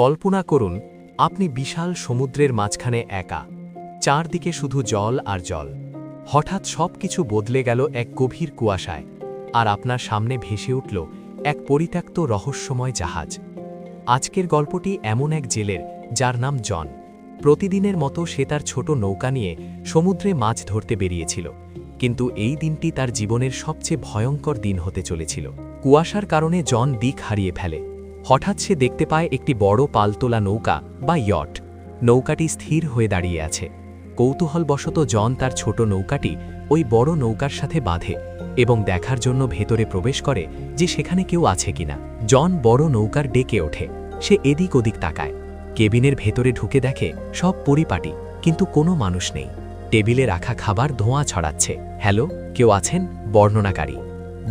কল্পনা করুন, আপনি বিশাল সমুদ্রের মাঝখানে একা। চারদিকে শুধু জল আর জল। হঠাৎ সব কিছু বদলে গেল এক গভীর কুয়াশায়, আর আপনার সামনে ভেসে উঠল এক পরিত্যক্ত রহস্যময় জাহাজ। আজকের গল্পটি এমন এক জেলের, যার নাম জন। প্রতিদিনের মতো সে তার ছোট নৌকা নিয়ে সমুদ্রে মাছ ধরতে বেরিয়েছিল, কিন্তু এই দিনটি তার জীবনের সবচেয়ে ভয়ঙ্কর দিন হতে চলেছিল। কুয়াশার কারণে জন দিক হারিয়ে ফেলে। হঠাৎ সে দেখতে পায় একটি বড় পালতোলা নৌকা বা ইয়ট। নৌকাটি স্থির হয়ে দাঁড়িয়ে আছে। কৌতূহলবশত জন তার ছোট নৌকাটি ওই বড় নৌকার সাথে বাঁধে এবং দেখার জন্য ভেতরে প্রবেশ করে যে সেখানে কেউ আছে কিনা। জন বড় নৌকার ডেকে ওঠে। সে এদিক ওদিক তাকায়। কেবিনের ভেতরে ঢুকে দেখে সব পরিপাটি, কিন্তু কোনো মানুষ নেই। টেবিলে রাখা খাবার ধোঁয়া ছড়াচ্ছে। হ্যালো, কেউ আছেন? বর্ণনাকারী।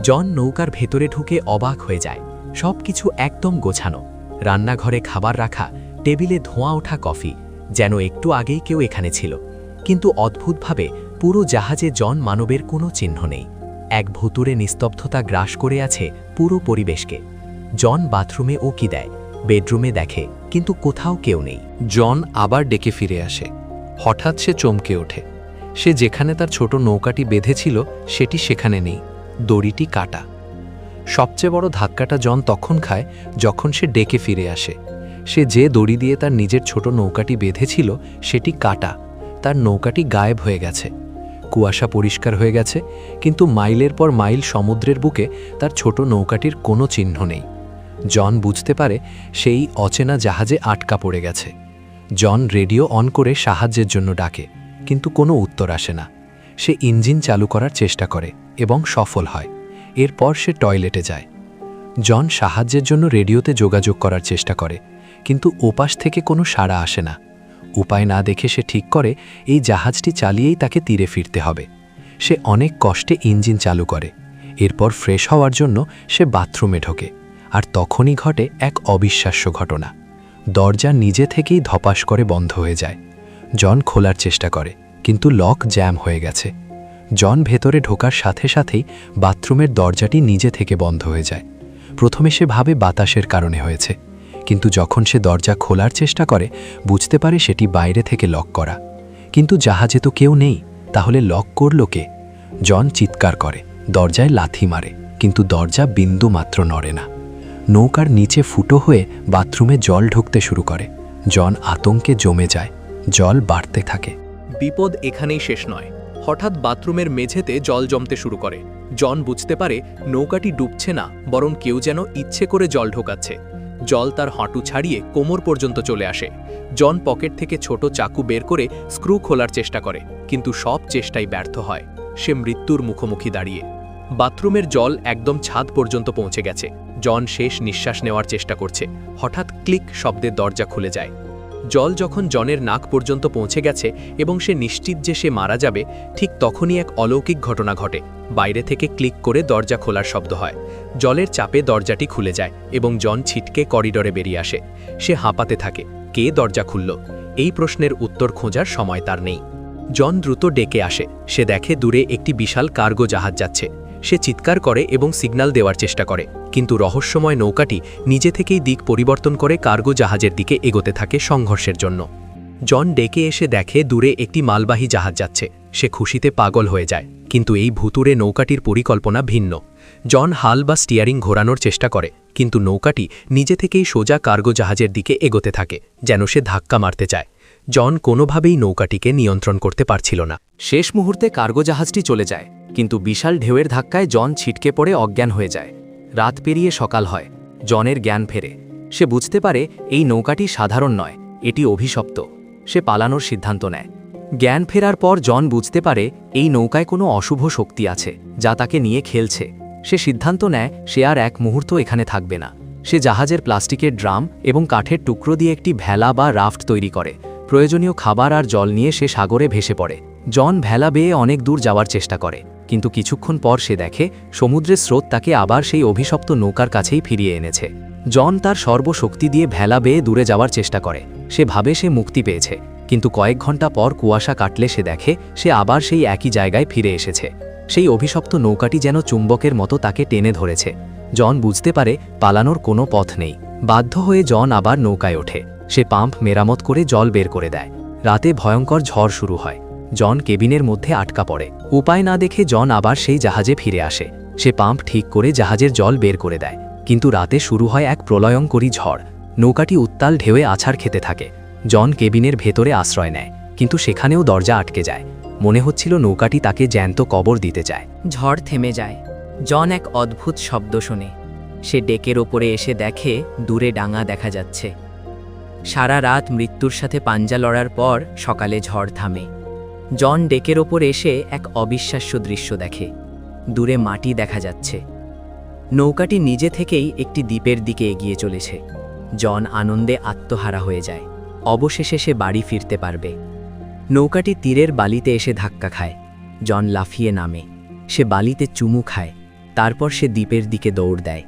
জন নৌকার ভেতরে ঢুকে অবাক হয়ে যায়। সব কিছু একদম গোছানো। রান্নাঘরে খাবার রাখা, টেবিলে ধোঁয়া ওঠা কফি, যেন একটু আগেই কেউ এখানে ছিল। কিন্তু অদ্ভুতভাবে পুরো জাহাজে জন মানবের কোনো চিহ্ন নেই। এক ভুতুরে নিস্তব্ধতা গ্রাস করে আছে পুরো পরিবেশকে। জন বাথরুমে ও কি দেয়, বেডরুমে দেখে, কিন্তু কোথাও কেউ নেই। জন আবার ডেকে ফিরে আসে। হঠাৎ সে চমকে ওঠে। সে যেখানে তার ছোট নৌকাটি বেঁধেছিল, সেটি সেখানে নেই। দড়িটি কাটা। সবচেয়ে বড় ধাক্কাটা জন তখন খায় যখন সে ডেকে ফিরে আসে। সে যে দড়ি দিয়ে তার নিজের ছোট নৌকাটি বেঁধেছিল, সেটি কাটা। তার নৌকাটি গায়েব হয়ে গেছে। কুয়াশা পরিষ্কার হয়ে গেছে, কিন্তু মাইলের পর মাইল সমুদ্রের বুকে তার ছোট নৌকাটির কোনো চিহ্ন নেই। জন বুঝতে পারে সেই অচেনা জাহাজে আটকা পড়ে গেছে। জন রেডিও অন করে সাহায্যের জন্য ডাকে, কিন্তু কোনো উত্তর আসে না। সে ইঞ্জিন চালু করার চেষ্টা করে এবং সফল হয়। এরপর সে টয়লেটে যায়। জন সাহায্যের জন্য রেডিওতে যোগাযোগ করার চেষ্টা করে, কিন্তু ওপাশ থেকে কোনো সাড়া আসে না। উপায় না দেখে সে ঠিক করে, এই জাহাজটি চালিয়েই তাকে তীরে ফিরতে হবে। সে অনেক কষ্টে ইঞ্জিন চালু করে। এরপর ফ্রেশ হওয়ার জন্য সে বাথরুমে ঢোকে, আর তখনই ঘটে এক অবিশ্বাস্য ঘটনা। দরজা নিজে থেকেই ধপাস করে বন্ধ হয়ে যায়। জন খোলার চেষ্টা করে, কিন্তু লক জ্যাম হয়ে গেছে। জন ভেতরে ঢোকার সাথে সাথেই বাথরুমের দরজাটি নিজে থেকে বন্ধ হয়ে যায়। প্রথমে সে ভাবে বাতাসের কারণে হয়েছে, কিন্তু যখন সে দরজা খোলার চেষ্টা করে, বুঝতে পারে সেটি বাইরে থেকে লক করা। কিন্তু জাহাজে তো কেউ নেই, তাহলে লক করল কে? জন চিৎকার করে, দরজায় লাথি মারে, কিন্তু দরজা বিন্দু মাত্র নড়ে না। নৌকার নিচে ফুটো হয়ে বাথরুমে জল ঢুকতে শুরু করে। জন আতঙ্কে জমে যায়, জল বাড়তে থাকে। বিপদ এখানেই শেষ নয়। হঠাৎ বাথরুমের মেঝেতে জল জমতে শুরু করে। জন বুঝতে পারে নৌকাটি ডুবছে না, বরং কেউ যেন ইচ্ছে করে জল ঢোকাচ্ছে। জল তার হাঁটু ছাড়িয়ে কোমর পর্যন্ত চলে আসে। জন পকেট থেকে ছোট চাকু বের করে স্ক্রু খোলার চেষ্টা করে, কিন্তু সব চেষ্টাই ব্যর্থ হয়। সে মৃত্যুর মুখোমুখি দাঁড়িয়ে। বাথরুমের জল একদম ছাদ পর্যন্ত পৌঁছে গেছে। জন শেষ নিঃশ্বাস নেওয়ার চেষ্টা করছে। হঠাৎ ক্লিক শব্দের দরজা খুলে যায়। জল যখন জনের নাক পর্যন্ত পৌঁছে গেছে এবং সে নিশ্চিত যে সে মারা যাবে, ঠিক তখনই এক অলৌকিক ঘটনা ঘটে। বাইরে থেকে ক্লিক করে দরজা খোলার শব্দ হয়। জলের চাপে দরজাটি খুলে যায় এবং জন ছিটকে করিডরে বেরিয়ে আসে। সে হাঁপাতে থাকে। কে দরজা খুলল? এই প্রশ্নের উত্তর খোঁজার সময় তার নেই। জন দ্রুত ডেকে আসে। সে দেখে দূরে একটি বিশাল কার্গো জাহাজ যাচ্ছে। সে চিৎকার করে এবং সিগন্যাল দেওয়ার চেষ্টা করে। কিন্তু রহস্যময় নৌকাটি নিজে থেকেই দিক পরিবর্তন করে কার্গো জাহাজের দিকে এগোতে থাকে সংঘর্ষের জন্য। জন ডেকে এসে দেখে দূরে একটি মালবাহী জাহাজ যাচ্ছে। সে খুশিতে পাগল হয়ে যায়। কিন্তু এই ভুতুরে নৌকাটির পরিকল্পনা ভিন্ন। জন হাল বা স্টিয়ারিং ঘোরানোর চেষ্টা করে, কিন্তু নৌকাটি নিজে থেকেই সোজা কার্গো জাহাজের দিকে এগোতে থাকে, যেন সে ধাক্কা মারতে চায়। জন কোনোভাবেই নৌকাটিকে নিয়ন্ত্রণ করতে পারছিল না। শেষ মুহূর্তে কার্গো জাহাজটি চলে যায়, কিন্তু বিশাল ঢেউয়ের ধাক্কায় জন ছিটকে পড়ে অজ্ঞান হয়ে যায়। রাত পেরিয়ে সকাল হয়, জনের জ্ঞান ফেরে। সে বুঝতে পারে এই নৌকাটি সাধারণ নয়, এটি অভিশপ্ত। সে পালানোর সিদ্ধান্ত নেয়। জ্ঞান ফেরার পর জন বুঝতে পারে এই নৌকায় কোনো অশুভ শক্তি আছে, যা তাকে নিয়ে খেলছে। সে সিদ্ধান্ত নেয়, সে আর এক মুহূর্ত এখানে থাকবে না। সে জাহাজের প্লাস্টিকের ড্রাম এবং কাঠের টুকরো দিয়ে একটি ভেলা বা রাফট তৈরি করে। প্রয়োজনীয় খাবার আর জল নিয়ে সে সাগরে ভেসে পড়ে। জন ভেলা বেয়ে অনেক দূর যাওয়ার চেষ্টা করে। কিন্তু কিছুক্ষণ পর সে দেখে, সমুদ্রের স্রোত তাকে আবার সেই অভিশপ্ত নৌকার কাছেই ফিরিয়ে এনেছে। জন তার সর্বশক্তি দিয়ে ভেলা বেয়ে দূরে যাওয়ার চেষ্টা করে। সে ভাবে সে মুক্তি পেয়েছে, কিন্তু কয়েক ঘণ্টা পর কুয়াশা কাটলে সে দেখে, সে আবার সেই একই জায়গায় ফিরে এসেছে। সেই অভিশপ্ত নৌকাটি যেন চুম্বকের মতো তাকে টেনে ধরেছে। জন বুঝতে পারে, পালানোর কোনো পথ নেই। বাধ্য হয়ে জন আবার নৌকায় ওঠে। সে পাম্প মেরামত করে জল বের করে দেয়। রাতে ভয়ঙ্কর ঝড় শুরু হয়। জন কেবিনের মধ্যে আটকা পড়ে। উপায় না দেখে জন আবার সেই জাহাজে ফিরে আসে। সে পাম্প ঠিক করে জাহাজের জল বের করে দেয়। কিন্তু রাতে শুরু হয় এক প্রলয়ঙ্করী ঝড়। নৌকাটি উত্তাল ঢেউয়ে আছাড় খেতে থাকে। জন কেবিনের ভেতরে আশ্রয় নেয়। কিন্তু সেখানেও দরজা আটকে যায়। মনে হচ্ছিল নৌকাটি তাকে জ্যান্ত কবর দিতে চায়। ঝড় থেমে যায়। জন এক অদ্ভুত শব্দ শোনে। সে ডেকের ওপরে এসে দেখে দূরে ডাঙা দেখা যাচ্ছে। সারা রাত মৃত্যুর সাথে পাঞ্জা লড়ার পর সকালে ঝড় থামে। জন ডেকের ওপর এসে এক অবিশ্বাস্য দৃশ্য দেখে। দূরে মাটি দেখা যাচ্ছে। নৌকাটি নিজে থেকেই একটি দ্বীপের দিকে এগিয়ে চলেছে। জন আনন্দে আত্মহারা হয়ে যায়। অবশেষে সে বাড়ি ফিরতে পারবে। নৌকাটি তীরের বালিতে এসে ধাক্কা খায়। জন লাফিয়ে নামে। সে বালিতে চুমু খায়। তারপর সে দ্বীপের দিকে দৌড় দেয়।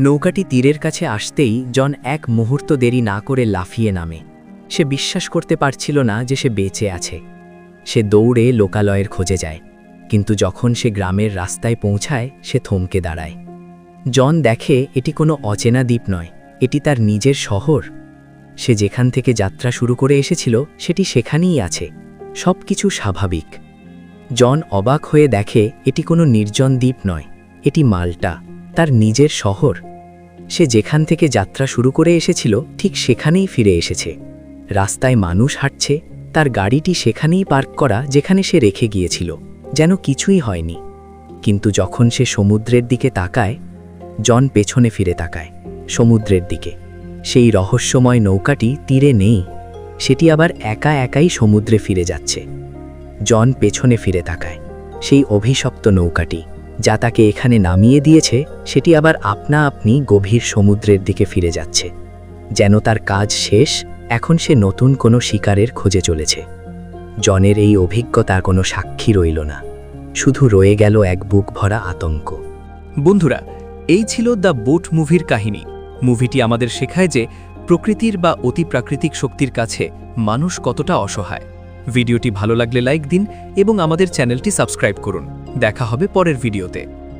নৌকাটি তীরের কাছে আসতেই জন এক মুহূর্ত দেরি না করে লাফিয়ে নামে। সে বিশ্বাস করতে পারছিল না যে সে বেঁচে আছে। সে দৌড়ে লোকালয়ের খোঁজে যায়, কিন্তু যখন সে গ্রামের রাস্তায় পৌঁছায়, সে থমকে দাঁড়ায়। জন দেখে এটি কোনো অচেনা দ্বীপ নয়, এটি তার নিজের শহর। সে যেখান থেকে যাত্রা শুরু করে এসেছিল, সেটি সেখানেই আছে সব কিছু স্বাভাবিক। জন অবাক হয়ে দেখে এটি কোনো নির্জন দ্বীপ নয়, এটি মাল্টা, তার নিজের শহর। সে যেখান থেকে যাত্রা শুরু করে এসেছিল, ঠিক সেখানেই ফিরে এসেছে। রাস্তায় মানুষ হাঁটছে তার গাড়িটি সেখানেই পার্ক করা যেখানে সে রেখে গিয়েছিল, যেন কিছুই হয়নি। কিন্তু যখন সে সমুদ্রের দিকে তাকায়, জন পেছনে ফিরে তাকায়, সমুদ্রের দিকে। সেই রহস্যময় নৌকাটি তীরে নেই, সেটি আবার একা একাই সমুদ্রে ফিরে যাচ্ছে। জন পেছনে ফিরে তাকায়, সেই অভিশপ্ত নৌকাটি, যা তাকে এখানে নামিয়ে দিয়েছে, সেটি আবার আপনা আপনি গভীর সমুদ্রের দিকে ফিরে যাচ্ছে। যেন তার কাজ শেষ এখন সে নতুন কোনো শিকারের খোঁজে চলেছে। জনের এই অভিজ্ঞতা কোনো সাক্ষী রইল না। শুধু রয়ে গেল এক বুক ভরা আতঙ্ক। বন্ধুরা, এই ছিল দ্য বোট মুভির কাহিনী। মুভিটি আমাদের শেখায় যে প্রকৃতির বা অতিপ্রাকৃতিক শক্তির কাছে মানুষ কতটা অসহায়। ভিডিওটি ভালো লাগলে লাইক দিন এবং আমাদের চ্যানেলটি সাবস্ক্রাইব করুন। দেখা হবে পরের ভিডিওতে।